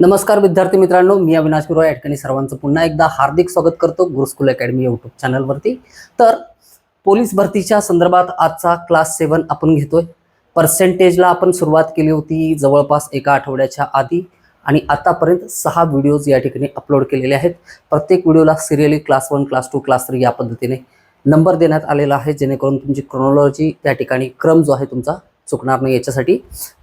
नमस्कार विद्यार्थी मित्रांनो मी अविनाश गुरु या ठिकाणी सर्वांचं पुन्हा एकदा हार्दिक स्वागत करतो गुरुस्कूल अकॅडमी यूट्यूब चॅनलवरती तर पोलीस भरतीच्या संदर्भात आजचा क्लास सेवन आपण घेतोय. पर्सेंटेजला आपण सुरुवात केली होती जवळपास एका आठवड्याच्या आधी आणि आतापर्यंत सहा व्हिडिओज या ठिकाणी अपलोड केलेले आहेत. प्रत्येक व्हिडिओला serially class one class two class three या पद्धतीने नंबर देण्यात आलेला आहे जेणेकरून तुमची क्रोनॉलॉजी त्या ठिकाणी क्रम जो आहे तुमचा चुकणार नाही याच्यासाठी.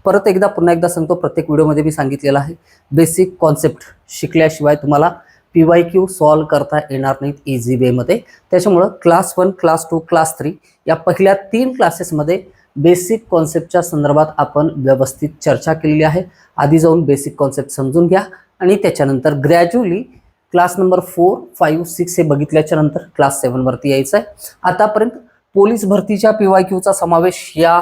परत एकदा पुन्हा एकदा सांगतो प्रत्येक व्हिडिओमध्ये मी सांगितलेलं आहे. बेसिक कॉन्सेप्ट शिकल्याशिवाय तुम्हाला पी वाय क्यू सॉल्व करता येणार नाहीत इझी वेमध्ये त्याच्यामुळं class one class two class three या पहिल्या तीन क्लासेसमध्ये बेसिक कॉन्सेप्टच्या संदर्भात आपण व्यवस्थित चर्चा केलेली आहे. आधी जाऊन बेसिक कॉन्सेप्ट समजून घ्या आणि त्याच्यानंतर gradually class number four five six हे बघितल्याच्या नंतर क्लास सेवनवरती यायचं आहे आतापर्यंत पोलीस भरतीच्या पी वाय क्यूचा समावेश या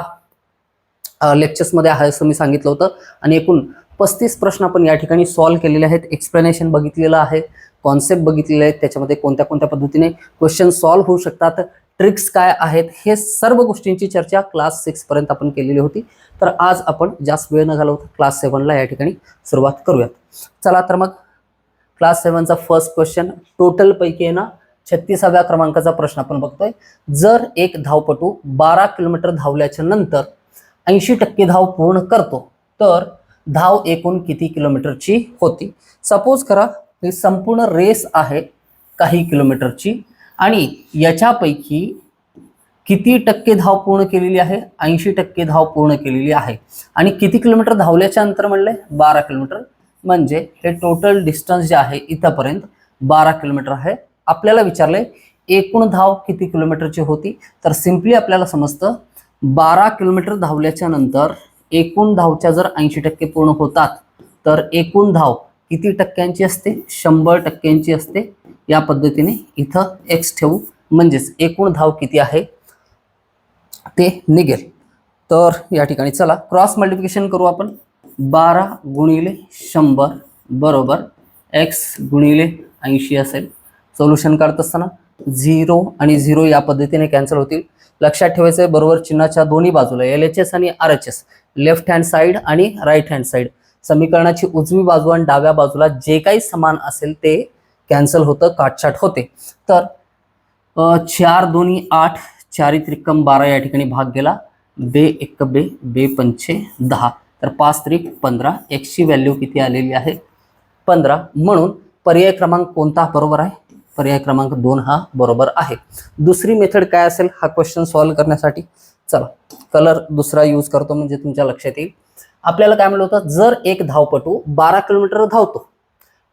लेक्चर्समध्ये आहे असं मी सांगितलं होतं. आणि एकूण पस्तीस प्रश्न आपण या ठिकाणी सॉल्व्ह केलेले आहेत. एक्सप्लेनेशन बघितलेलं आहे. कॉन्सेप्ट बघितलेले आहेत. त्याच्यामध्ये कोणत्या कोणत्या पद्धतीने क्वेश्चन सॉल्व्ह होऊ शकतात. ट्रिक्स काय आहेत? हे सर्व गोष्टींची चर्चा क्लास सिक्सपर्यंत आपण केलेली होती. तर आज आपण जास्त वेळ न घालवता क्लास सेवनला या ठिकाणी सुरुवात करूयात. चला तर मग क्लास सेवनचा फर्स्ट क्वेश्चन टोटलपैकी आहे ना छत्तीसाव्या क्रमांकाचा प्रश्न आपण बघतोय. जर एक धावपटू बारा किलोमीटर धावल्याच्या नंतर ऐंशी टक्के धाव पूर्ण करतो. तर धाव एकूण किती किलोमीटरची होती? सपोज करा ही संपूर्ण रेस आहे काही किलोमीटरची. आणि याच्यापैकी किती टक्के धाव पूर्ण केलेली आहे? ऐंशी टक्के धाव पूर्ण केलेली आहे. आणि किती किलोमीटर धावल्याच्या अंतर म्हणले? बारा किलोमीटर. म्हणजे हे टोटल डिस्टन्स जे आहे इथंपर्यंत बारा किलोमीटर आहे. आपल्याला विचारले एकूण धाव किती किलोमीटरची होती? तर सिम्पली आपल्याला समजतं बारा किलोमीटर धावल्याच्या नंतर एकूण धावच्या जर ऐंशी टक्के पूर्ण होतात तर एकूण धाव किती टक्क्यांची असते? शंभर टक्क्यांची असते. या पद्धतीने इथं एक्स ठेवू. म्हणजेच एकूण धाव किती आहे? ते निघेल. तर या ठिकाणी चला क्रॉस मल्टिप्लिकेशन करू आपण. बारा गुणिले शंभर बरोबर एक्स गुणिले ऐंशी असेल. सोल्युशन काढत असताना झिरो आणि झिरो या पद्धतीने कॅन्सल होतील. लक्षात ठेवायचं आहे बरोबर चिन्हाच्या दोन्ही बाजूला एल एच एस आणि R H S left hand side आणि राईट हँड साईड समीकरणाची उजवी बाजू आणि डाव्या बाजूला जे काही समान असेल ते कॅन्सल होतं काटछाट होते. तर चार दोन्ही आठ चारी त्रिकम बारा या ठिकाणी भाग गेला. बे एक बे बे पंचे दहा. तर पाच त्रिक पंधरा एक्सची व्हॅल्यू किती आलेली आहे? पंधरा. म्हणून पर्याय क्रमांक कोणता? बरोबर आहे. पर्याय क्रमांक दोन हा बरोबर आहे. दुसरी मेथड काय असेल? हा क्वेश्चन सॉल्व्ह करण्यासाठी. चला कलर दुसरा यूज करतो म्हणजे तुमच्या लक्षात येईल. आपल्याला काय म्हणलं होतं? जर एक धावपटू बारा किलोमीटर धावतो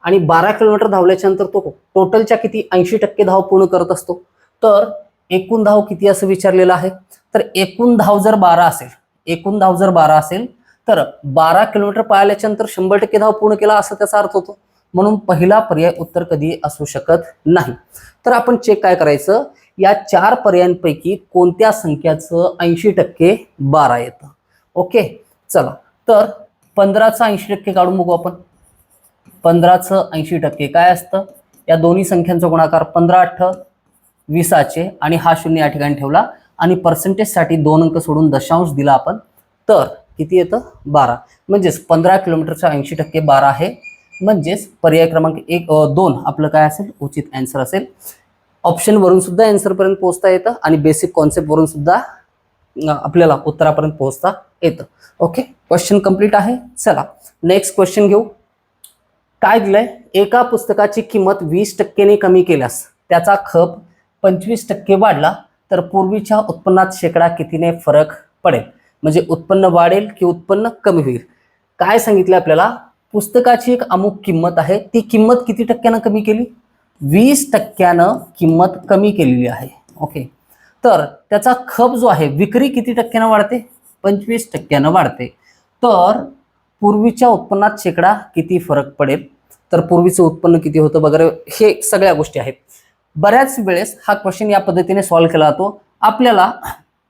आणि बारा किलोमीटर धावल्याच्या नंतर तो टोटलच्या किती? ऐंशी टक्के धाव पूर्ण करत असतो. तर एकूण धाव किती असं विचारलेलं आहे? तर एकूण धाव जर बारा असेल एकूण धाव जर बारा असेल तर बारा किलोमीटर पळाल्याच्या नंतर शंभर टक्के धाव पूर्ण केला असं त्याचा अर्थ होतो. म्हणून पहिला पर्याय उत्तर कधी असू शकत नाही. तर आपण चेक काय करायचं? या चार पर्यायांपैकी कोणत्या संख्याचं ऐंशी टक्के बारा येतं? ओके चला. तर पंधराचं ऐंशी टक्के काढून बघू आपण. पंधराचं ऐंशी टक्के काय असतं? या दोन्ही संख्यांचा गुणाकार पंधरा अठ्ठ विसाचे आणि हा शून्य या ठिकाणी ठेवला आणि पर्सेंटेजसाठी दोन अंक सोडून दशांश दिला आपण. तर किती येतं? बारा. म्हणजेच पंधरा किलोमीटरचं ऐंशी टक्के बारा आहे. म्हणजेच पर्याय क्रमांक एक दोन आपलं काय असेल? उचित अँसर असेल. ऑप्शनवरून सुद्धा अँसरपर्यंत पोहोचता येतं आणि बेसिक कॉन्सेप्टवरून सुद्धा आपल्याला उत्तरापर्यंत पोहोचता येतं. ओके क्वेश्चन कंप्लीट आहे? चला. नेक्स्ट क्वेश्चन घेऊ. काय दिलंय एका पुस्तकाची किंमत वीस टक्क्याने कमी केल्यास त्याचा खप पंचवीस टक्के वाढला तर पूर्वीच्या उत्पन्नात शेकडा कितीने फरक पडेल? म्हणजे उत्पन्न वाढेल की उत्पन्न कमी होईल? काय सांगितलं आपल्याला? पुस्तकाची एक अमुक किंमत आहे. ती किंमत किती टक्क्यानं कमी केली? वीस टक्क्यानं किंमत कमी केलेली आहे. ओके. तर त्याचा खप जो आहे विक्री किती टक्क्यानं वाढते? पंचवीस टक्क्यानं वाढते. तर पूर्वीच्या उत्पन्नात शेकडा किती फरक पडेल? तर पूर्वीचं उत्पन्न किती होतं? वगैरे हे सगळ्या गोष्टी आहेत. बऱ्याच वेळेस हा क्वेश्चन या पद्धतीने सॉल्व्ह केला जातो. आपल्याला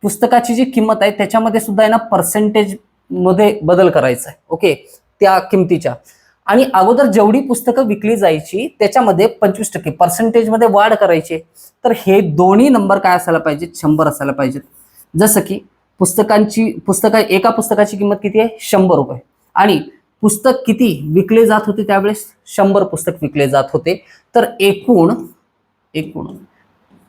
पुस्तकाची जी किंमत आहे त्याच्यामध्ये सुद्धा आहे ना पर्सेंटेजमध्ये बदल करायचा आहे. ओके. त्या किमतीच्या. आणि अगोदर जेवढी पुस्तकं विकली जायची त्याच्यामध्ये पंचवीस टक्के पर्सेंटेजमध्ये वाढ करायची. तर हे दोन्ही नंबर काय असायला पाहिजेत? शंभर असायला पाहिजेत. जसं की पुस्तकांची पुस्तकं एका पुस्तकाची किंमत किती आहे? शंभर रुपये. आणि पुस्तक किती विकले जात होते त्यावेळेस? शंभर पुस्तक विकले जात होते. तर एकूण एकूण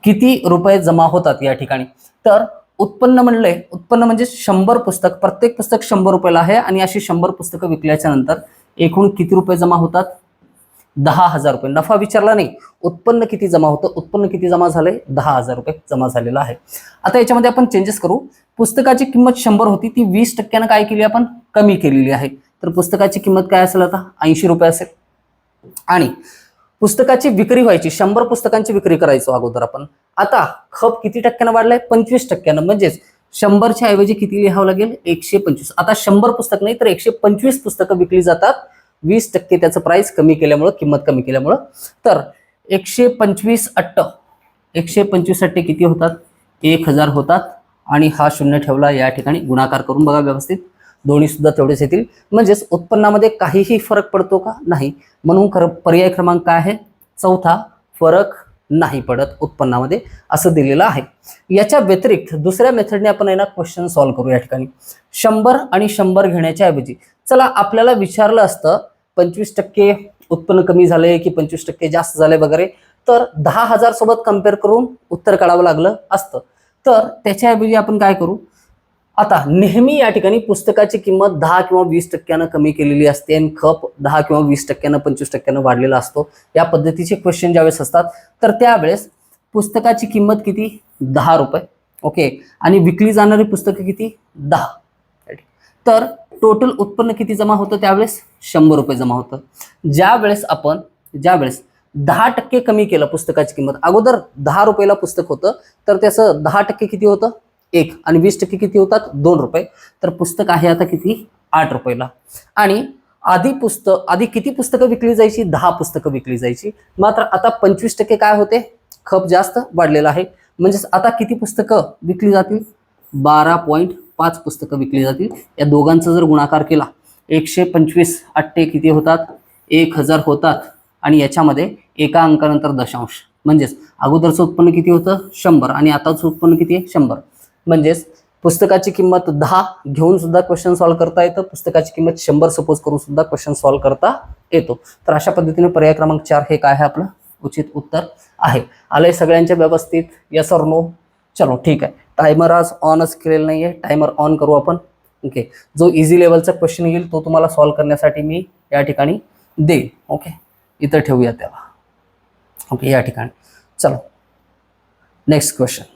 किती रुपये जमा होतात या ठिकाणी? तर उत्पन्न म्हणलंय उत्पन्न म्हणजे शंभर पुस्तक प्रत्येक पुस्तक शंभर रुपयाला आहे आणि अशी शंभर पुस्तकं विकल्याच्या नंतर एकूण किती रुपये जमा होतात? दहा हजार रुपये. नफा विचारला नाही. उत्पन्न किती जमा होतं? उत्पन्न किती जमा झालंय? दहा हजार रुपये जमा झालेला आहे. आता याच्यामध्ये आपण चेंजेस करू. पुस्तकाची किंमत शंभर होती ती वीस टक्क्यानं काय केली आपण? कमी केलेली आहे. तर पुस्तकाची किंमत काय असेल आता? ऐंशी रुपये असेल. आणि पुस्तकाची विक्री व्हायची शंभर पुस्तकांची विक्री करायचो अगोदर आपण. आता खप किती टक्क्यानं वाढलाय? पंचवीस टक्क्यानं. म्हणजेच शंभरच्या ऐवजी किती लिहावं लागेल? एकशे पंचवीस. आता शंभर पुस्तक नाही तर एकशे पंचवीस पुस्तकं विकली जातात. वीस टक्के त्याचं प्राइस कमी केल्यामुळं किंमत कमी केल्यामुळं. तर एकशे पंचवीस अट्ट. एकशे पंचवीस अट्टे किती होतात? एक हजार होतात. आणि हा शून्य ठेवला या ठिकाणी गुणाकार करून बघा व्यवस्थित. दोन्ही सुद्धा तेवढेच येतील. म्हणजेच उत्पन्नामध्ये काहीही फरक पडतो का? नाही. म्हणून खरं पर्याय क्रमांक काय आहे? चौथा फरक नाही पडत उत्पन्नामध्ये असं दिलेलं आहे. याच्या व्यतिरिक्त दुसऱ्या मेथडने आपण आहे ना क्वेश्चन सॉल्व्ह करू या ठिकाणी. शंभर आणि शंभर घेण्याच्या ऐवजी चला आपल्याला विचारलं असतं पंचवीस टक्के उत्पन्न कमी झालंय की पंचवीस टक्के जास्त झालंय वगैरे तर दहा हजार सोबत कंपेअर करून उत्तर काढावं लागलं असतं. तर त्याच्याऐवजी आपण काय करू? आता नेहमी या ठिकाणी पुस्तकाची किंमत दहा किंवा वीस टक्क्यानं कमी केलेली असते आणि खप दहा किंवा वीस टक्क्यानं पंचवीस टक्क्यानं वाढलेला असतो. या पद्धतीचे क्वेश्चन ज्यावेळेस असतात तर त्यावेळेस पुस्तकाची किंमत किती? दहा रुपये. ओके आणि विकली जाणारी पुस्तकं किती? दहा. तर टोटल उत्पन्न किती जमा होतं त्यावेळेस? शंभर रुपये जमा होतं. ज्यावेळेस आपण ज्यावेळेस दहा टक्के कमी केलं पुस्तकाची किंमत अगोदर दहा रुपयाला पुस्तक होतं तर त्याचं दहा टक्के किती होतं? एक आणि वीस टक्के किती होतात? दोन रुपये. तर पुस्तक आहे आता किती? आठ रुपयाला. आणि आधी पुस्तक आधी किती पुस्तकं विकली जायची? दहा पुस्तकं विकली जायची. मात्र आता पंचवीस टक्के काय होते? खप जास्त वाढलेला आहे. म्हणजेच आता किती पुस्तकं विकली जातील? बारा पॉईंट पाच पुस्तकं विकली जातील. या दोघांचा जर गुणाकार केला एकशे पंचवीस अट्टे किती होतात? एक हजार होतात. आणि याच्यामध्ये एका अंकानंतर दशांश. म्हणजेच अगोदरचं उत्पन्न किती होतं? शंभर. आणि आताचं उत्पन्न किती आहे? शंभर. म्हणजेच पुस्तकाची किंमत दहा घेऊन सुद्धा क्वेश्चन सॉल्व्ह करता येतं. पुस्तकाची किंमत शंभर सपोज करून सुद्धा क्वेश्चन सॉल्व्ह करता येतो. तर अशा पद्धतीने पर्याय क्रमांक चार हे काय आहे आपलं? उचित उत्तर आहे. आलंय सगळ्यांच्या व्यवस्थित. यस और नो चलो ठीक आहे. टायमर आज ऑनच केलेलं नाही आहे टायमर ऑन करू आपण. ओके जो इझी लेवलचा क्वेश्चन येईल तो तुम्हाला सॉल्व्ह करण्यासाठी मी या ठिकाणी देईन ओके इथं ठेवूया त्याला. ओके या ठिकाणी. चलो. नेक्स्ट क्वेश्चन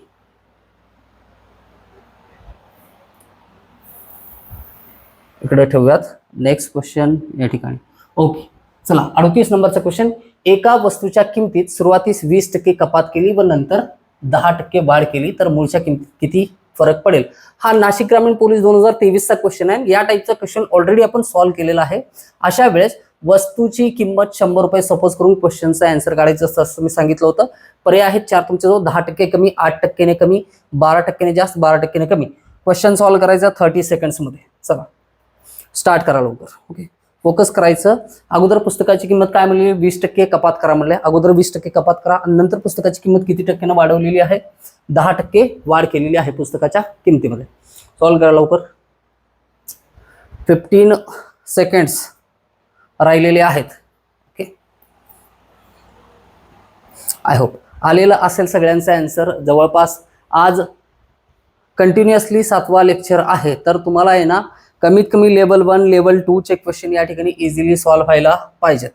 इकडे ठेवूयात. नेक्स्ट क्वेश्चन या ठिकाणी. ओके चला अडतीस नंबरचा क्वेश्चन एका वस्तूच्या किमतीत सुरुवातीस वीस टक्के कपात केली व नंतर दहा टक्के वाढ केली तर मूळच्या किमतीत किती फरक पडेल? हा नाशिक ग्रामीण पोलीस दोन हजार तेवीसचा क्वेश्चन आहे. या टाईपचा क्वेश्चन ऑलरेडी आपण सॉल्व्ह केलेला आहे. अशा वेळेस वस्तूची किंमत शंभर रुपये सपोज करून क्वेश्चनचा आन्सर काढायचं असतं असं मी सांगितलं होतं. पर्याय आहेत चार तुमच्याजवळ दहा टक्के कमी आठ टक्केने कमी बारा टक्केने जास्त बारा टक्केने कमी. क्वेश्चन सॉल्व्ह करायचा थर्टी सेकंड्समध्ये चला. स्टार्ट करा लवकर ओके फोकस करायचं. अगोदर पुस्तकाची किंमत काय म्हणली? वीस टक्के कपात करा म्हणले अगोदर वीस टक्के कपात करा आणि नंतर पुस्तकाची किंमत किती टक्क्यानं वाढवलेली आहे? दहा टक्के वाढ केलेली आहे पुस्तकाच्या किमतीमध्ये. सॉल्व्ह करा लवकर. फिफ्टीन सेकंड्स राहिलेले आहेत ओके आय होप आलेलं असेल सगळ्यांचा आन्सर जवळपास आज कंटिन्युअसली सातवा लेक्चर आहे. तर तुम्हाला आहे ना कमीत कमी लेवल वन लेवल टू चे क्वेश्चन या ठिकाणी इझिली सॉल्व्ह व्हायला पाहिजेत.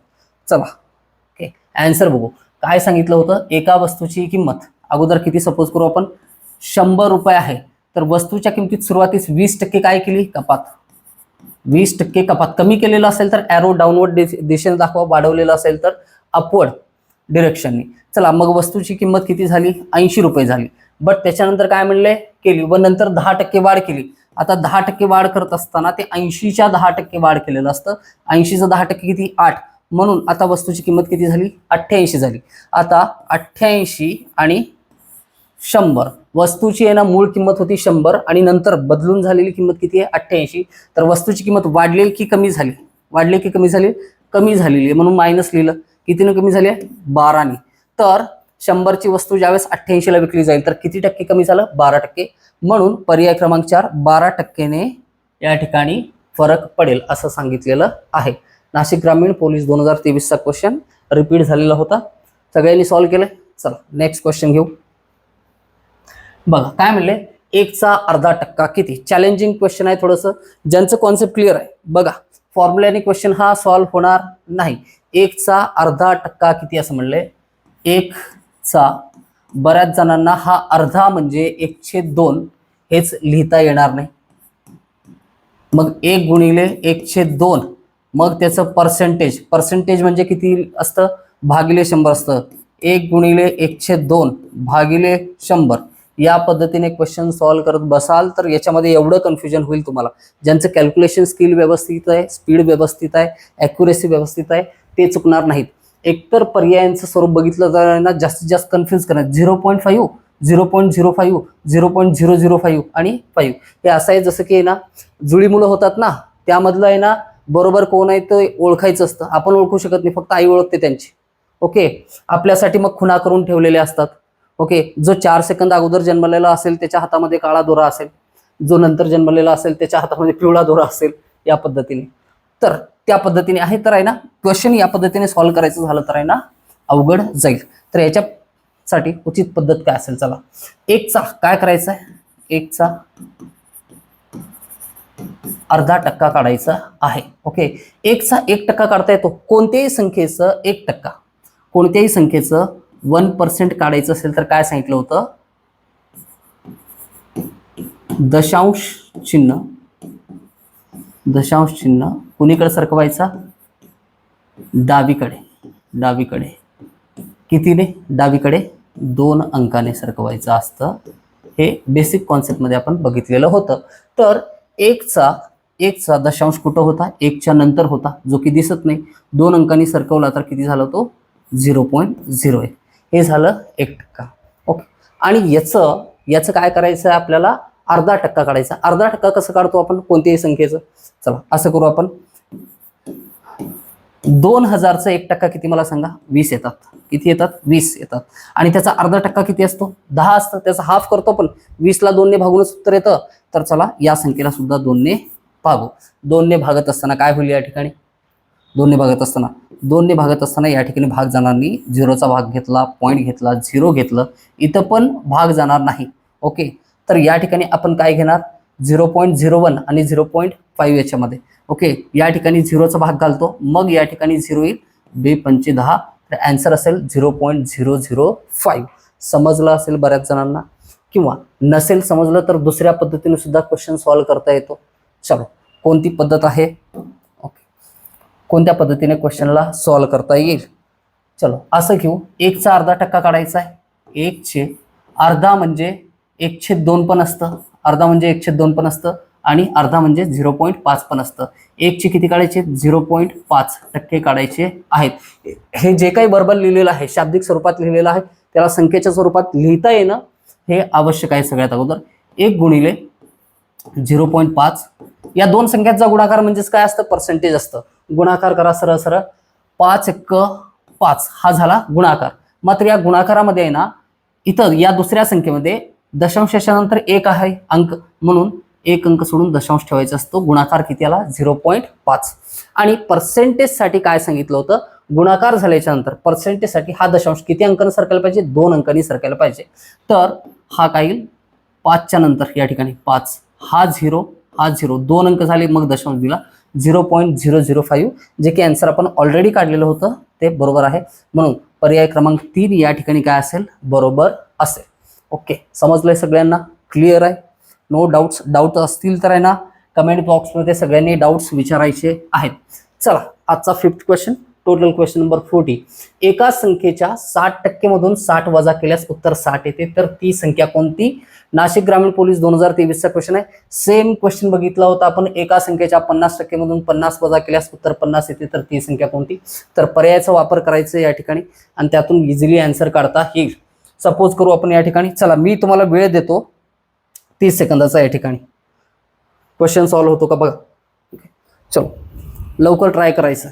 चला ओके आन्सर बघू. काय सांगितलं होतं? एका वस्तूची किंमत. अगोदर किती सपोज करू आपण? शंभर रुपये आहे. तर वस्तूच्या किमतीत सुरुवातीस वीस टक्के काय केली? कपात. वीस टक्के कपात. कमी केलेलं असेल तर ॲरो डाऊनवर्ड दिशेने दाखवा. वाढवलेलं असेल तर अपवर्ड डिरेक्शननी चला मग वस्तूची किंमत किती झाली? ऐंशी रुपये झाली. बट त्याच्यानंतर काय म्हणले? केली. व नंतर दहा टक्के वाढ केली. आता दहा टक्के वाढ करत असताना ते ऐंशीच्या दहा टक्के वाढ केलेलं असतं. ऐंशीचं दहा टक्के किती? आठ. म्हणून आता वस्तूची किंमत किती झाली? अठ्ठ्याऐंशी झाली. आता अठ्ठ्याऐंशी आणि शंभर. वस्तूची आहे ना मूळ किंमत होती शंभर आणि नंतर बदलून झालेली किंमत किती आहे? अठ्ठ्याऐंशी. तर वस्तूची किंमत वाढली की कमी झाली? वाढली की कमी झाली? कमी झालेली आहे. म्हणून मायनस लिहिलं. कितीनं कमी झाली आहे? बाराने. तर शंभरची वस्तू ज्यावेळेस अठ्ठ्याऐंशीला विकली जाईल तर किती टक्के कमी झालं? बारा टक्के. म्हणून पर्याय क्रमांक चार बारा टक्केने या ठिकाणी फरक पडेल असं सांगितलेलं आहे. नाशिक ग्रामीण पोलीस दोन हजार तेवीसचा क्वेश्चन रिपीट झालेला होता. सगळ्यांनी सॉल्व्ह केलंय? चला नेक्स्ट क्वेश्चन घेऊ. बघा काय म्हणले? एकचा अर्धा टक्का किती? चॅलेंजिंग क्वेश्चन आहे थोडंसं. ज्यांचं कॉन्सेप्ट क्लिअर आहे बघा. फॉर्म्युल्याने क्वेश्चन हा सॉल्व्ह होणार नाही. एकचा अर्धा टक्का किती असं म्हणले? चा बऱ्याच जणांना हा अर्धा म्हणजे एकशे दोन हेच लिहिता येणार नाही. मग एक गुणिले एकशे दोन मग त्याचं पर्सेंटेज पर्सेंटेज म्हणजे किती असतं? भागिले शंभर असतं. एक गुणिले एकशे दोन भागिले शंभर. या पद्धतीने क्वेश्चन सॉल्व्ह करत बसाल तर याच्यामध्ये एवढं कन्फ्युजन होईल तुम्हाला. ज्यांचं कॅल्क्युलेशन स्किल व्यवस्थित आहे स्पीड व्यवस्थित आहे ॲक्युरेसी व्यवस्थित आहे ते चुकणार नाहीत. एकतर पर्यायांचं स्वरूप बघितलं तर ना जास्तीत जास्त कन्फ्युज करणार. Zero point five zero point zero five zero point zero zero five आणि फाईव्ह हे असं आहे जसं की आहे ना जुळी मुलं होतात ना त्यामधलं आहे ना बरोबर कोण आहे ते ओळखायचं असतं. आपण ओळखू शकत नाही फक्त आई ओळखते त्यांची. ओके आपल्यासाठी मग खुणा करून ठेवलेले असतात. ओके जो चार सेकंद अगोदर जन्मलेला असेल त्याच्या हातामध्ये काळा दोरा असेल. जो नंतर जन्मलेला असेल त्याच्या हातामध्ये पिवळा दोरा असेल या पद्धतीने. तर त्या पद्धतीने आहे तर आहे ना? क्वेश्चन या पद्धतीने सॉल्व्ह करायचं झालं तर आहे ना? अवघड जाईल. तर याच्यासाठी उचित पद्धत काय असेल चला. एकचा काय करायचं आहे एकचा अर्धा टक्का काढायचा आहे. ओके एकचा एक टक्का काढता येतो. कोणत्याही संख्येचं एक टक्का. कोणत्याही संख्येचं वन पर्सेंट काढायचं असेल तर काय सांगितलं होतं? दशांश चिन्ह. दशांश चिन्ह. कुणीकडे सरकवायचा? डावीकडे. डावीकडे. कितीने? डावीकडे दोन अंकाने सरकवायचं असतं. हे बेसिक कॉन्सेप्टमध्ये आपण बघितलेलं होतं. तर एकचा एकचा दशांश कुठं होता? एकच्या नंतर होता जो की दिसत नाही. दोन अंकांनी सरकवला तर किती झाला तो? झिरो पॉईंट झिरो एक. हे झालं एक टक्का. ओके. आणि याचं याचं काय करायचं आहे आपल्याला? अर्धा टक्का काढायचा. अर्धा टक्का कसं काढतो आपण? कोणत्याही संख्येचं? चला असं करू आपण. दोन हजारचं एक टक्का किती मला सांगा? वीस येतात. किती येतात? वीस येतात. आणि त्याचा अर्धा टक्का किती असतो? दहा असतं. त्याचा हाफ करतो पण वीसला दोनने भागूनच उत्तर येतं. तर चला या संख्येला सुद्धा दोनने भागू. दोनने भागत असताना काय होईल या ठिकाणी? दोनने भागत असताना. दोनने भागत असताना या ठिकाणी भाग जाणार नाही. झिरोचा भाग घेतला पॉईंट घेतला झिरो घेतलं. इथं पण भाग जाणार नाही. ओके तर या ठिकाणी आपण काय घेणार? झिरो पॉईंट झिरो वन आणि झिरो पॉईंट फाईव्ह याच्यामध्ये. ओके या ठिकाणी झिरोचा भाग घालतो. मग या ठिकाणी झिरो येईल. बे पंचे दहा. तर ॲन्सर असेल zero point zero zero five. समजलं असेल बऱ्याच जणांना? किंवा नसेल समजलं तर दुसऱ्या पद्धतीने सुद्धा क्वेश्चन सॉल्व्ह करता येतो. चलो कोणती पद्धत आहे? ओके. कोणत्या पद्धतीने क्वेश्चनला सॉल्व्ह करता येईल? चलो असं घेऊ. एकचा अर्धा टक्का काढायचा आहे. एकचे अर्धा म्हणजे एकशे दोन पण असतं. अर्धा म्हणजे एकशे दोन पण असतं आणि अर्धा म्हणजे झिरो पॉईंट पाच पण असतं. एकचे किती काढायचे? झिरो पॉईंट पाच टक्के काढायचे आहेत. हे जे काही बर्बल लिहिलेलं आहे शाब्दिक स्वरूपात लिहिलेलं आहे त्याला संख्येच्या स्वरूपात लिहिता येणं हे आवश्यक आहे सगळ्यात अगोदर. एक गुणिले झिरो पॉईंट पाच. या दोन संख्याचा गुणाकार म्हणजेच काय असतं? पर्सेंटेज असतं. गुणाकार करा सरळ सरळ. पाच एक पाच. हा झाला गुणाकार. मात्र या गुणाकारामध्ये आहे ना इथं या दुसऱ्या संख्येमध्ये दशांशाच्या नंतर एक आहे अंक. म्हणून एक अंक सोडून दशांश ठेवायचा असतो. गुणाकार किती आला? झिरो पॉईंट पाच. आणि पर्सेंटेजसाठी काय सांगितलं होतं? गुणाकार झाल्याच्यानंतर पर्सेंटेजसाठी हा दशांश किती अंकाने सरकायला पाहिजे? दोन अंकांनी सरकायला पाहिजे. तर हा काय येईल? पाचच्या नंतर या ठिकाणी पाच. हा झिरो हा झिरो. दोन अंक झाले मग दशांश दिला. Zero point zero zero five. जे की आन्सर आपण ऑलरेडी काढलेलं होतं ते बरोबर आहे. म्हणून पर्याय क्रमांक तीन या ठिकाणी काय असेल? बरोबर असेल. ओके समजलंय सगळ्यांना? क्लिअर आहे? नो डाऊट्स डाऊट असतील तर आहे ना कमेंट बॉक्समध्ये सगळ्यांनी डाऊट्स विचारायचे आहेत. चला आजचा fifth question total question number forty एका संख्येच्या साठ टक्केमधून साठ वजा केल्यास उत्तर साठ येते. तर ती संख्या कोणती? नाशिक ग्रामीण पोलीस दोन हजार तेवीसचा क्वेश्चन आहे. सेम क्वेश्चन बघितला होता आपण. एका संख्येच्या पन्नास टक्केमधून पन्नास वजा केल्यास उत्तर पन्नास येते. तर ती संख्या कोणती? तर पर्यायाचा वापर करायचा या ठिकाणी. आणि त्यातून इझिली अन्सर काढता येईल. सपोज करू आपण या ठिकाणी. चला मी तुम्हाला वेळ देतो. तीस सेकंदाचा या ठिकाणी. क्वेश्चन सॉल्व्ह होतो का बघा. चलो. लवकर ट्राय करायचं.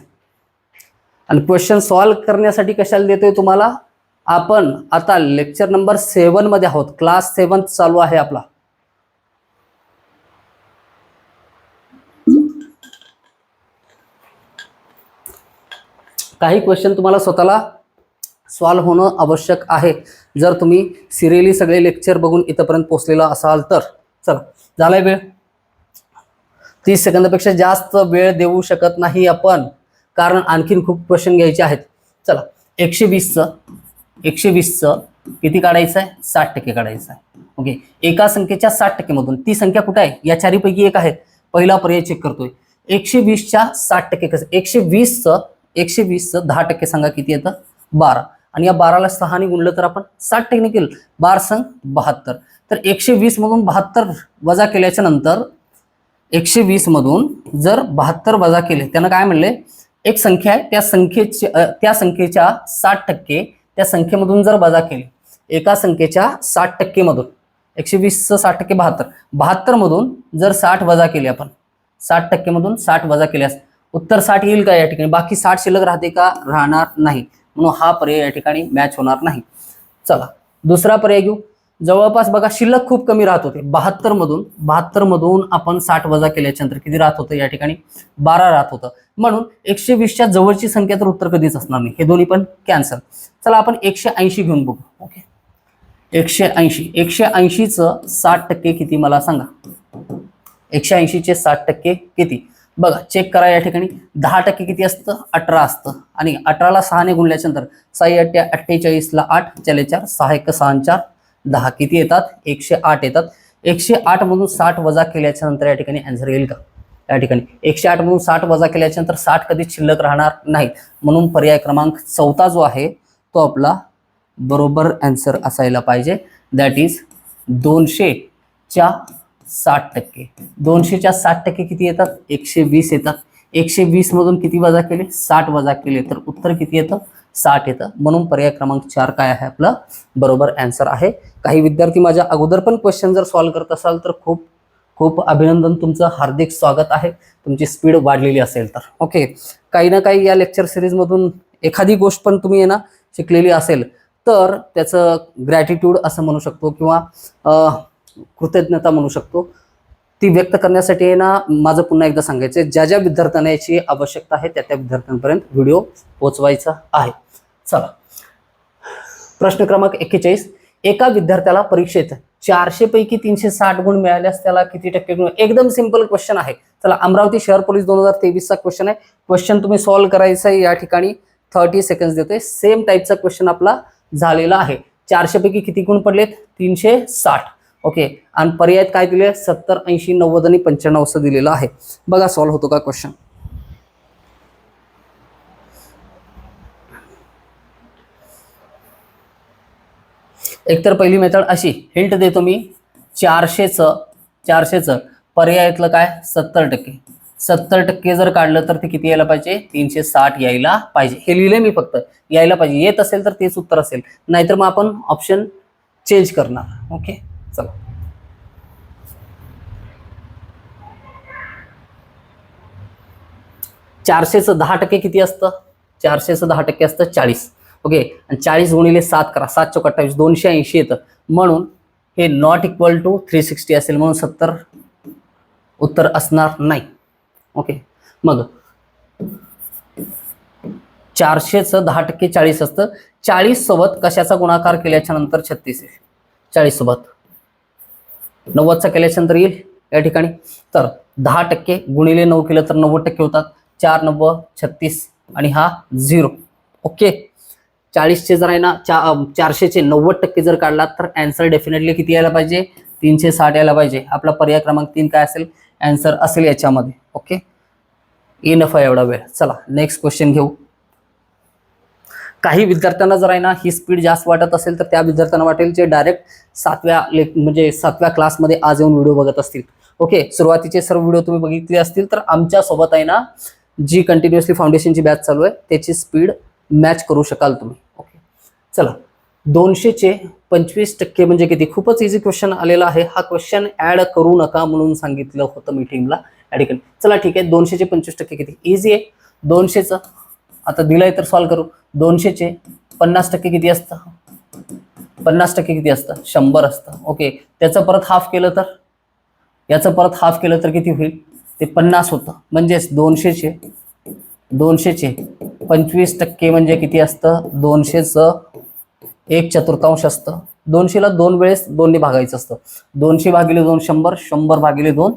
आणि क्वेश्चन सॉल्व्ह करण्यासाठी कशाला देतोय तुम्हाला? आपण आता लेक्चर नंबर सेवनमध्ये आहोत. क्लास सेवन चालू आहे आपला. काही क्वेश्चन तुम्हाला स्वतःला सॉल्व्ह होणं आवश्यक आहे. जर तुम्ही सिरियली सगळे लेक्चर बघून इथंपर्यंत पोहोचलेला असाल तर चला झालाय वेळ? तीस सेकंदापेक्षा जास्त वेळ देऊ शकत नाही आपण. कारण आणखीन खूप क्वेश्चन घ्यायचे आहेत. चला एकशे वीसचं एकशे वीसचं किती काढायचं आहे साठ टक्के काढायचं आहे ओके एका संख्येच्या साठ टक्केमधून. ती संख्या कुठे आहे? या चारीपैकी एक आहे. पहिला पर्याय चेक करतोय. एकशे वीसच्या साठ टक्के कसं? एकशे वीसचं एकशे वीसचं दहा टक्के सांगा किती येतं? बारा. आणि या बाराला सहाने गुणलं तर आपण साठ टक्के बार संघ बहात्तर. तर एकशे वीस मधून बहात्तर वजा केल्याच्यानंतर एकशे वीस मधून जर बहात्तर वजा केले त्यानं काय म्हणले? एक संख्या आहे त्या संख्येचे त्या संख्येच्या साठ टक्के त्या संख्येमधून जर वजा केली एका संख्येच्या साठ टक्केमधून एकशे वीसचं साठ टक्के बहात्तर बहात्तरमधून जर साठ वजा केले आपण साठ टक्केमधून साठ वजा केल्यास उत्तर साठ येईल का या ठिकाणी? बाकी साठ शिल्लक राहते का? राहणार नाही. म्हणून हा पर्याय या ठिकाणी मॅच होणार नाही. चला दुसरा पर्याय घेऊ. जवळपास बघा शिल्लक खूप कमी राहत होते. बहात्तर मधून बहात्तर मधून आपण साठ वजा केल्याच्यानंतर किती राहत होतं या ठिकाणी? बारा राहत होतं. म्हणून एकशे वीसच्या जवळची संख्या तर उत्तर कधीच असणार नाही. हे दोन्ही पण कॅन्सल चला आपण एकशे ऐंशी घेऊन बघू. ओके एकशे ऐंशी. एकशे ऐंशीचं साठ टक्के किती मला सांगा? एकशे ऐंशीचे साठ टक्के किती? बघा चेक करा या ठिकाणी. दहा टक्के किती असतं? अठरा असतं. आणि अठराला सहाने गुणल्याच्या नंतर साई अठ्ठ्या अठ्ठेचाळीसला आठ चाले चार सहा एक सहा चार दहा किती येतात? एकशे आठ येतात. एकशे आठ मधून साठ वजा केल्याच्यानंतर या ठिकाणी आन्सर येईल का? या ठिकाणी. एकशे आठ मधून साठ वजा केल्याच्यानंतर साठ कधी शिल्लक राहणार नाही म्हणून पर्याय क्रमांक चौथा जो आहे तो आपला बरोबर अँसर असायला पाहिजे. दॅट इज दोनशेच्या साठ टक्के. दोनशेच्या साठ टक्के किती येतात? एकशे वीस येतात. एकशे वीस मधून किती वजा केले? साठ वजा केले तर उत्तर किती येतं? साठ येतं. म्हणून पर्याय क्रमांक चार काय आहे आपला? बरोबर अँसर आहे. काही विद्यार्थी माझ्या अगोदर पण क्वेश्चन जर सॉल्व्ह करत असाल तर खूप खूप अभिनंदन. तुमचं हार्दिक स्वागत आहे. तुमची स्पीड वाढलेली असेल तर. ओके काही ना काही या लेक्चर सिरीजमधून एखादी गोष्ट पण तुम्ही ना शिकलेली असेल. तर त्याचं ग्रॅटिट्यूड असं म्हणू शकतो किंवा कृतज्ञता म्हणू शकतो. ती व्यक्त करण्यासाठी आहे ना माझं पुन्हा एकदा सांगायचं आहे, ज्या ज्या विद्यार्थ्यांना याची आवश्यकता आहे त्या त्या विद्यार्थ्यांपर्यंत व्हिडिओ पोहोचवायचा आहे. चला. प्रश्न क्रमांक एक्केचाळीस. एका विद्यार्थ्याला परीक्षेत चारशे पैकी तीनशे साठ गुण मिळाल्यास त्याला किती टक्के गुण? एकदम सिंपल क्वेश्चन आहे. चला अमरावती शहर पोलीस दोन हजार तेवीसचा क्वेश्चन आहे. क्वेश्चन तुम्ही सॉल्व्ह करायचा आहे या ठिकाणी. थर्टी सेकंड देतोय. सेम टाईपचा क्वेश्चन आपला झालेला आहे. चारशे पैकी किती गुण पडलेत? तीनशे साठ. ओके आणि पर्यायात काय दिले? सत्तर ऐंशी नव्वद आणि पंच्याण्णव असं दिलेलं आहे. बघा सॉल्व्ह होतो का क्वेश्चन एकतर पहिली मेथड अशी. हिंट देतो मी. चारशेचं चारशेचं. पर्यायातलं काय? सत्तर टक्के. सत्तर टक्के जर काढलं तर ते किती यायला पाहिजे? तीनशे साठ यायला पाहिजे. हे लिहिले मी फक्त. यायला पाहिजे. येत असेल तर तेच उत्तर असेल. नाहीतर मग आपण ऑप्शन चेंज करणार. ओके चला. चारशेचं दहा टक्के किती असतं? चारशेचं दहा टक्के असतं चाळीस. ओके? आणि चाळीस गुणिले सात करा. सात चौक अठ्ठावीस दोनशे ऐंशी येतं. म्हणून हे not equal to three sixty असेल म्हणून सत्तर उत्तर असणार नाही. ओके? मग चारशेचं दहा टक्के चाळीस असतं. चाळीस सोबत कशाचा गुणाकार केल्याच्यानंतर छत्तीस आहे चाळीस सोबत. नव्वदचा केल्याच्या तर येईल या ठिकाणी. तर दहा टक्के गुणिले नऊ केलं तर नव्वद टक्के होतात. चार नव्वद छत्तीस आणि हा झिरो. ओके? चाळीसचे जर आहे ना चा चारशेचे नव्वद टक्के जर काढला तर अँसर डेफिनेटली किती यायला पाहिजे? तीनशे साठ यायला पाहिजे. आपला पर्याय क्रमांक तीन काय असेल? अँसर असेल याच्यामध्ये. ओके? इनफ आहे एवढा वेळ. चला नेक्स्ट क्वेश्चन घेऊ. काही विद्यार्थ्यांना जर आहे ना ही स्पीड जास्त वाटत असेल तर त्या विद्यार्थ्यांना वाटेल जे डायरेक्ट सातव्या लेक म्हणजे सातव्या क्लासमध्ये आज येऊन व्हिडिओ बघत असतील. ओके सुरुवातीचे सर्व व्हिडिओ तुम्ही बघितले असतील तर आमच्यासोबत आहे ना जी कंटिन्युअसली फाउंडेशनची बॅच चालू आहे त्याची स्पीड मॅच करू शकाल तुम्ही. ओके चला. दोनशेचे पंचवीस टक्के म्हणजे किती? खूपच इझी क्वेश्चन आलेला आहे. हा क्वेश्चन ऍड करू नका म्हणून सांगितलं होतं मीटिंगला या चला ठीक आहे. दोनशेचे पंचवीस टक्के किती? इझी आहे. दोनशेचं आता दिलंय तर सॉल्व्ह करू. दोनशेचे पन्नास टक्के किती असतं? पन्नास टक्के किती असतं? शंभर असतं. ओके त्याचं परत हाफ केलं तर? याचं परत हाफ केलं तर किती होईल? ते पन्नास होतं. म्हणजेच दोनशेचे दोनशेचे पंचवीस टक्के म्हणजे किती असतं? दोनशेचं एक चतुर्थांश असतं. दोनशेला दोन वेळेस दोनने भागायचं असतं. दोनशे भागिले दोन शंभर शंभर भागिले दोन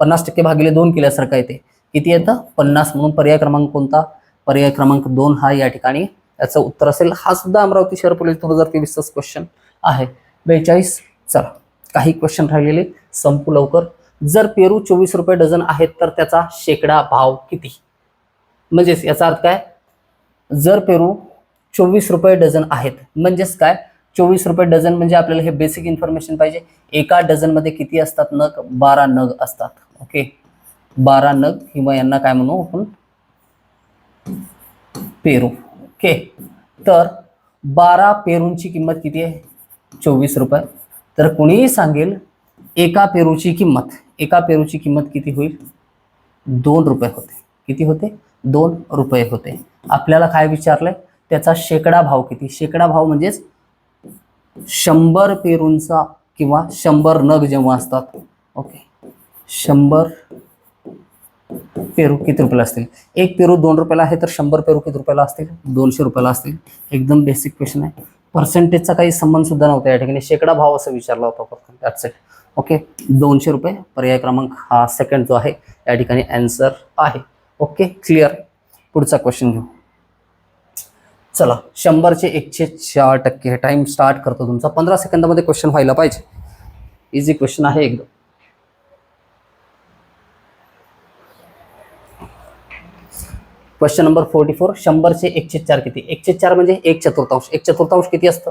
पन्नास टक्के भागिले दोन केल्यासारखं येते किती येतं? पन्नास म्हणून पर्याय क्रमांक कोणता? पर्याय क्रमांक दोन हा या ठिकाणी याचं उत्तर असेल. हा सुद्धा अमरावती शहर पोलीस दोन हजार तेवीसचाच क्वेश्चन आहे. बेचाळीस चला. काही क्वेश्चन राहिलेले संपू लवकर. जर पेरू चोवीस रुपये डझन आहेत तर त्याचा शेकडा भाव किती? म्हणजेच याचा अर्थ काय? जर पेरू चोवीस रुपये डझन आहेत म्हणजेच काय? चोवीस रुपये डझन म्हणजे आपल्याला हे बेसिक इन्फॉर्मेशन पाहिजे. एका डझनमध्ये किती असतात? नग बारा नग असतात. ओके बारा नग किंवा यांना काय म्हणू आपण? पेरू. ओके. तर बारा पेरूंची किंमत किती आहे? चोवीस रुपये. तर कोणीही सांगेल एका पेरूची किंमत एका पेरूची किंमत किती होईल? दोन रुपये होते. किती होते? दोन रुपये होते. आपल्याला काय विचारलंय? त्याचा शेकडा भाव किती? शेकडा भाव म्हणजेच शंभर पेरूंचा किंवा शंभर नग जेव्हा असतात ओके. शंभर पेरू किती रुपयाला असतील? एक पेरू दोन रुपयाला आहे तर शंभर पेरू किती रुपयाला असतील? दोनशे रुपयाला असतील. एकदम बेसिक क्वेश्चन आहे. पर्सेंटेजचा काही संबंध सुद्धा नव्हता या ठिकाणी. शेकडा भाव असं विचारला होता फक्त दॅट्स इट ओके दोनशे रुपये. पर्याय क्रमांक हा सेकंड जो आहे या ठिकाणी अँसर आहे. ओके क्लिअर पुढचा क्वेश्चन घेऊ. चला. शंभरचे एकशे चार टक्के. टाईम स्टार्ट करतो तुमचा. पंधरा सेकंदामध्ये क्वेश्चन व्हायला पाहिजे. इझी क्वेश्चन आहे एकदम. क्वेश्चन नंबर फोर्टी फोर शंभरचे एकशे चार किती? एकशे चार म्हणजे एक चतुर्थांश. एक चतुर्थांश किती असतं?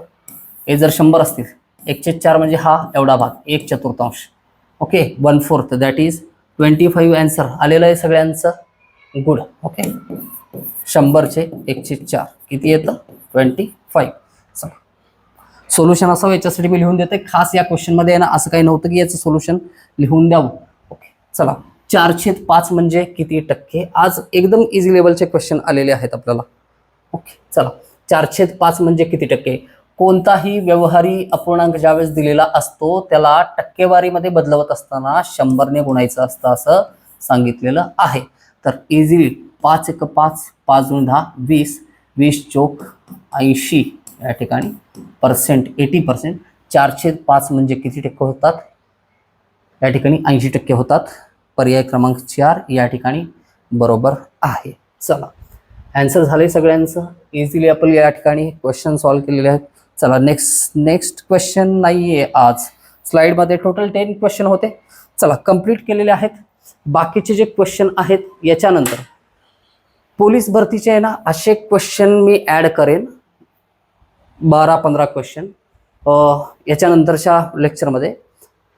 हे जर शंभर असतील एकशे चार म्हणजे हा एवढा भाग एक चतुर्थांश. Okay one fourth that is twenty five answer आलेलं आहे सगळ्यांचं गुड. ओके शंभरचे एकशे चार. किती येतं? ट्वेंटी फाईव्ह चला. सोल्युशन असावं याच्यासाठी मी लिहून देते खास या क्वेश्चनमध्ये ना असं काही नव्हतं की याचं सोल्युशन लिहून द्यावं. ओके चला. चारशे पाच म्हणजे किती टक्के? आज एकदम इझी लेवलचे क्वेश्चन आलेले आहेत आपल्याला. ओके चला. चारशे पाच म्हणजे किती टक्के? कोणताही व्यवहारी अपूर्णांक ज्यावेळेस दिलेला असतो त्याला टक्केवारीमध्ये बदलवत असताना शंभरने गुणायचं असतं असं सांगितलेलं आहे. तर इझिली पाच एक पाच पाच दोन दहा वीस वीस चोक ऐंशी. या ठिकाणी पर्सेंट एटी पर्सेंट चारशे पाच म्हणजे किती टक्के होतात? या ठिकाणी ऐंशी टक्के होतात. पर्याय क्रमांक चार या ठिकाणी बरोबर आहे. चला. ॲन्सर झाले सगळ्यांचं. इझिली आपण या ठिकाणी क्वेश्चन सॉल्व्ह केलेले आहेत. चला नेक्स्ट नेक्स्ट क्वेश्चन नाही आहे आज स्लाईडमध्ये टोटल टेन क्वेश्चन होते. चला कंप्लीट केलेले आहेत. बाकीचे जे क्वेश्चन आहेत याच्यानंतर. पोलीस भरतीचे आहे ना असे क्वेश्चन मी ॲड करेन. बारा पंधरा क्वेश्चन याच्यानंतरच्या लेक्चरमध्ये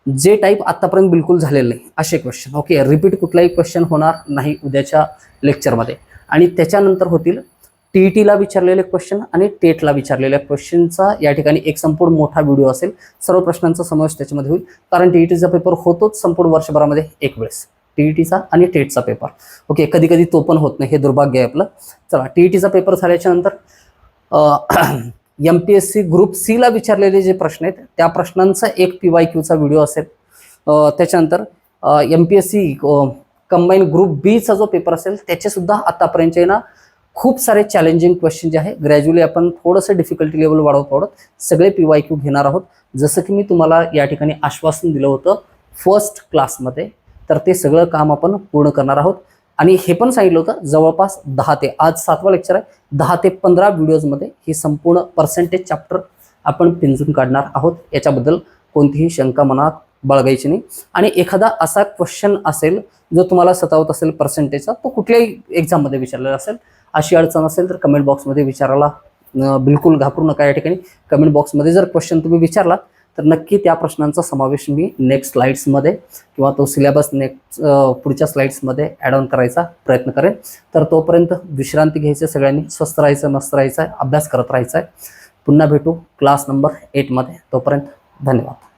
जे टाईप आत्तापर्यंत बिलकुल झालेलं नाही असे क्वेश्चन ओके रिपीट कुठलाही क्वेश्चन होणार नाही उद्याच्या लेक्चरमध्ये आणि त्याच्यानंतर होतील टी ई टीला विचारलेले क्वेश्चन आणि टेटला विचारलेल्या क्वेश्चनचा या ठिकाणी एक संपूर्ण मोठा व्हिडिओ असेल. सर्व प्रश्नांचा समावेश त्याच्यामध्ये होईल. कारण टी ई टीचा पेपर होतोच संपूर्ण वर्षभरामध्ये एक वेळेस. टी ई टीचा आणि टेटचा पेपर ओके कधी कधी तो पण होत नाही हे दुर्भाग्य आहे आपलं. चला टी ई टीचा पेपर झाल्याच्यानंतर M P S C group सीला विचारलेले जे प्रश्न आहेत त्या प्रश्नांचा एक पी वाय क्यूचा व्हिडिओ असेल. त्याच्यानंतर M P S C combine group बीचा जो पेपर असेल त्याचेसुद्धा आतापर्यंत ना खूप सारे चॅलेंजिंग क्वेश्चन जे आहे ग्रॅज्युअली आपण थोडंसं डिफिकल्टी लेवल वाढवत वाढत सगळे पी वाय क्यू घेणार आहोत. जसं की मी तुम्हाला या ठिकाणी आश्वासन दिलं होतं फर्स्ट क्लासमध्ये तर ते सगळं काम आपण पूर्ण करणार आहोत. आणि हे पण सांगितलं होतं जवळपास दहा ते आज सातवा लेक्चर आहे दहा ते पंधरा व्हिडिओजमध्ये हे संपूर्ण पर्सेंटेज चॅप्टर आपण पिंजून काढणार आहोत. याच्याबद्दल कोणतीही शंका मनात बाळगायची नाही. आणि एखादा असा क्वेश्चन असेल जो तुम्हाला सतावत असेल पर्सेंटेजचा तो कुठल्याही एक्झाममध्ये विचारलेला असेल अशी अडचण असेल तर कमेंट बॉक्समध्ये विचारायला बिलकुल घाबरू नका या ठिकाणी. कमेंट बॉक्समध्ये जर क्वेश्चन तुम्ही विचारला तर नक्की त्या प्रश्नांचा समावेश मी नेक्स्ट स्लाइड्समध्ये किंवा तो सिलेबस नेक्स्ट पुढच्या स्लाइड्समध्ये ॲड ऑन करायचा प्रयत्न करेन. तर तोपर्यंत विश्रांती घ्यायची सगळ्यांनी स्वस्त राहायचं मस्त राहायचं आहे अभ्यास करत राहायचा आहे. पुन्हा भेटू क्लास नंबर एटमध्ये तोपर्यंत धन्यवाद.